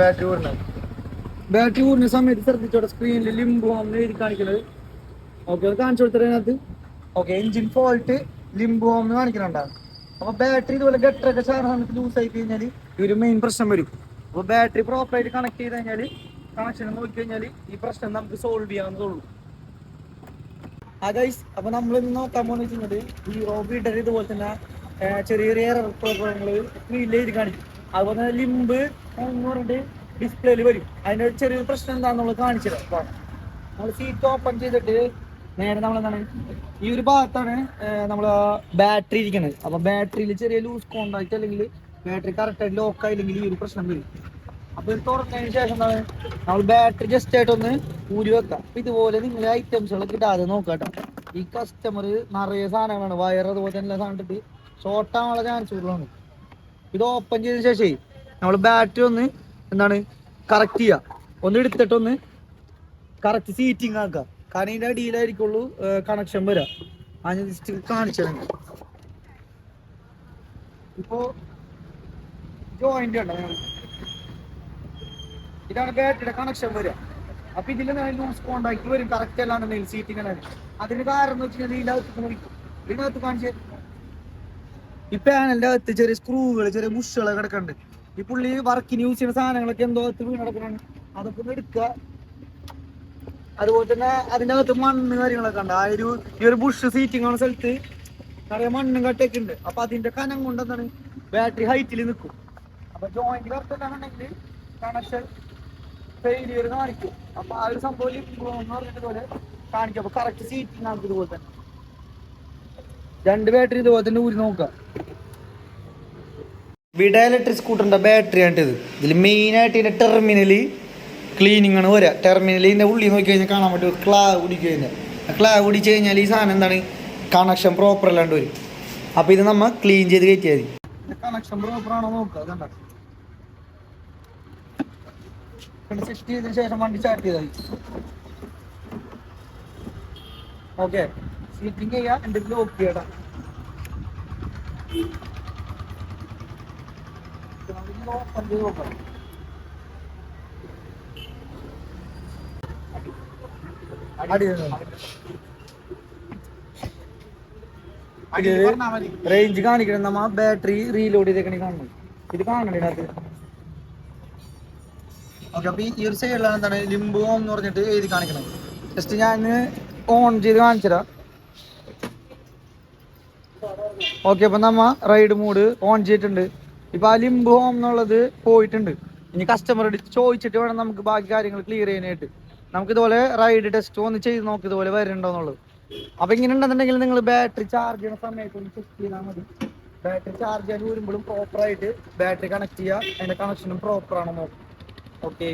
Battery ഊരുന്നത് battery ഊരുന്ന സമയത്ത് ശ്രദ്ധിച്ചോടെ സ്ക്രീനിൽ Limbaugh എന്ന് എഴുതി കാണിക്കുന്നത് ഓക്കെ അത് കാണിച്ചു കൊടുത്തതിനകത്ത് ഓക്കെ എഞ്ചിൻ ഫോൾട്ട് ലിംബോ എന്ന് കാണിക്കുന്നുണ്ടാവും അപ്പൊ ബാറ്ററി ഇതുപോലെ ഗട്ടറൊക്കെ ചാർജ് സമയത്ത് ലൂസ് ആയി കഴിഞ്ഞാൽ ഒരു മെയിൻ പ്രശ്നം വരും. അപ്പൊ ബാറ്ററി പ്രോപ്പറായിട്ട് കണക്ട് ചെയ്ത് കഴിഞ്ഞാൽ കണക്ഷൻ നോക്കി കഴിഞ്ഞാൽ ഈ പ്രശ്നം നമുക്ക് സോൾവ് ചെയ്യാവുന്നതുള്ളൂ ആ ഗൈസ് അപ്പൊ നമ്മൾ ഇന്ന് നോക്കാൻ പോകുന്ന വെച്ചാൽ ഈ റോബിഡർ ഇതുപോലെ തന്നെ ചെറിയ ചെറിയ പ്രോബ്ലങ്ങൾ സ്ക്രീനിൽ എഴുതി കാണിക്കും. അതുപോലെ തന്നെ ലിമ്പ് എന്ന് പറഞ്ഞിട്ട് ഡിസ്പ്ലേയിൽ വരും. അതിന്റെ ഒരു ചെറിയൊരു പ്രശ്നം എന്താണെന്നുള്ളത് കാണിച്ചത് നമ്മൾ സീറ്റ് ഓപ്പൺ ചെയ്തിട്ട് നേരെ നമ്മൾ എന്താണ് ഈ ഒരു ഭാഗത്താണ് നമ്മൾ ബാറ്ററി ഇരിക്കുന്നത് അപ്പൊ ബാറ്ററിയിൽ ചെറിയ ലൂസ് കോണ്ടാക്ട് അല്ലെങ്കിൽ ബാറ്ററി കറക്റ്റായിട്ട് ലോക്ക് ആയില്ലെങ്കിൽ ഈ ഒരു പ്രശ്നം വരും. അപ്പൊ ഇത് തുറന്നതിന് ശേഷം എന്താണ് നമ്മൾ ബാറ്ററി ജസ്റ്റ് ആയിട്ടൊന്ന് ഊരി വെക്കാം. അപ്പൊ ഇതുപോലെ നിങ്ങൾ ഐറ്റംസുകളൊക്കെ ഇടാതെ നോക്കാട്ടോ ഈ കസ്റ്റമർ നിറയെ സാധനങ്ങളാണ്. വയർ അതുപോലെ തന്നെ സാധനം ഇട്ടിട്ട് ഷോർട്ട് ആവാനുള്ള ചാൻസ് കൂടുതലാണ്. ഇത് ഓപ്പൺ ചെയ്തതിന് ശേഷമേ നമ്മൾ ബാറ്ററി ഒന്ന് എന്താണ് കറക്റ്റ് ചെയ്യുക ഒന്ന് എടുത്തിട്ടൊന്ന് കറക്റ്റ് സീറ്റിംഗ് ആക്കുക. കാരണം ഇതിന്റെ അടിയിലായിരിക്കുള്ളൂ കണക്ഷൻ വരിക. ആ ഞാൻ ജസ്റ്റ് കാണിച്ചു തരാം. ഇപ്പോ ജോയിന്റ് ഉണ്ടോ? ഇതാണ് ബാറ്ററിയുടെ കണക്ഷൻ വരിക. അപ്പൊ ഇതിൽ ലൂസ് കോണ്ടാക്ട് വരും. കറക്റ്റ് അല്ലാന്നുണ്ടെങ്കിൽ സീറ്റിംഗ് അല്ലാതെ അതിന് കാരണം എന്ന് വെച്ചാൽ ഇതിനകത്ത് ഇതിനകത്ത് കാണിച്ചേ. ഈ പാനലിന്റെ അകത്ത് ചെറിയ സ്ക്രൂകൾ ചെറിയ ബുഷുകൾ കിടക്കുന്നുണ്ട് ഈ പുള്ളി വർക്കിന് യൂസ് ചെയ്യുന്ന സാധനങ്ങളൊക്കെ എന്തോ അകത്ത് വീണ് കിടക്കുന്നുണ്ട് അതൊക്കെ ഒന്ന് അതുപോലെ തന്നെ അതിന്റെ അകത്ത് മണ്ണ് കാര്യങ്ങളൊക്കെ ഉണ്ട്. ആ ഒരു ഈ ഒരു ബുഷ് സീറ്റിംഗ് ആണ് സ്ഥലത്ത്. നിറയെ മണ്ണും കട്ടൊക്കെ ഉണ്ട്. അപ്പൊ അതിന്റെ കനം കൊണ്ട് എന്താണ്? ബാറ്ററി ഹൈറ്റിൽ നിൽക്കും അപ്പൊ ജോയിന്റ് കറക്റ്റ് കണക്ഷൻ ഫെയിലിയർ കാണിക്കും. അപ്പൊ ആ ഒരു സംഭവം എന്ന് പറഞ്ഞിട്ട് കാണിക്കും. അപ്പൊ കറക്റ്റ് സീറ്റിംഗ് ആണ് ഇതുപോലെ തന്നെ. രണ്ട് ബാറ്ററി ഇതുപോലെ തന്നെ ഊരി നോക്കാം വിഡ ഇലക്ട്രിക് സ്കൂട്ടറിന്റെ ബാറ്ററി ആണ് ഇത്. ഇതിൽ മെയിനായിട്ട് ഇതിന്റെ ടെർമിനലി ക്ലീനിങ് ആണ് വരിക ടെർമിനലിന്റെ ഉള്ളിൽ നോക്കി കഴിഞ്ഞാൽ കാണാൻ പറ്റും ക്ലാ കുടിക്കുക കഴിഞ്ഞാൽ. ക്ലാ കുടിച്ചു കഴിഞ്ഞാൽ ഈ സാധനം എന്താണ്? കണക്ഷൻ പ്രോപ്പർ അല്ലാണ്ട് വരും. അപ്പോൾ ഇത് നമ്മൾ ക്ലീൻ ചെയ്ത് കയറ്റിയാൽ മതി. കണക്ഷൻ പ്രോപ്പർ ആണോ നോക്കുക ശേഷം വണ്ടി സ്റ്റാർട്ട് ചെയ്താൽ ഓക്കെ സീറ്റിംഗ് ചെയ്യാം എന്തെങ്കിലും ഓക്കെ ഓപ്പൺ ചെയ്ത് റേഞ്ച് കാണിക്കണം. നമ്മ ബാറ്ററി റീലോഡ് ചെയ്തേക്കണി കാണണം ഇത് കാണണം ഇതിനകത്ത് ഓക്കെ അപ്പൊ ഈ ഒരു സൈഡിലാണ് എന്താണ് ലിംബു എന്ന് പറഞ്ഞിട്ട് എഴുതി കാണിക്കണം. ജസ്റ്റ് ഞാൻ ഓൺ ചെയ്ത് കാണിച്ചുതരാം ഓക്കെ അപ്പൊ നമ്മ റൈഡ് മൂഡ് ഓൺ ചെയ്തിട്ടുണ്ട്. ഇപ്പൊ ആ ലിംബ് ഹോം എന്നുള്ളത് പോയിട്ടുണ്ട്. ഇനി കസ്റ്റമറോട് ചോദിച്ചിട്ട് വേണം നമുക്ക് ബാക്കി കാര്യങ്ങൾ ക്ലിയർ ചെയ്യാനായിട്ട്. നമുക്ക് ഇതുപോലെ റൈഡ് ടെസ്റ്റ് ഒന്ന് ചെയ്ത് നോക്കി ഇതുപോലെ വരുന്നുണ്ടോ എന്നുള്ളത് അപ്പൊ ഇങ്ങനെ ഉണ്ടെന്നുണ്ടെങ്കിൽ നിങ്ങൾ ബാറ്ററി ചാർജ് ചെയ്യുന്ന സമയത്ത് ഒന്ന് ചെക്ക് ചെയ്താൽ മതി. ബാറ്ററി ചാർജ് ചെയ്യാൻ വരുമ്പോഴും പ്രോപ്പറായിട്ട് ബാറ്ററി കണക്ട് ചെയ്യുക. അതിന്റെ കണക്ഷനും പ്രോപ്പർ ആണോ നോക്കും. ഓക്കെ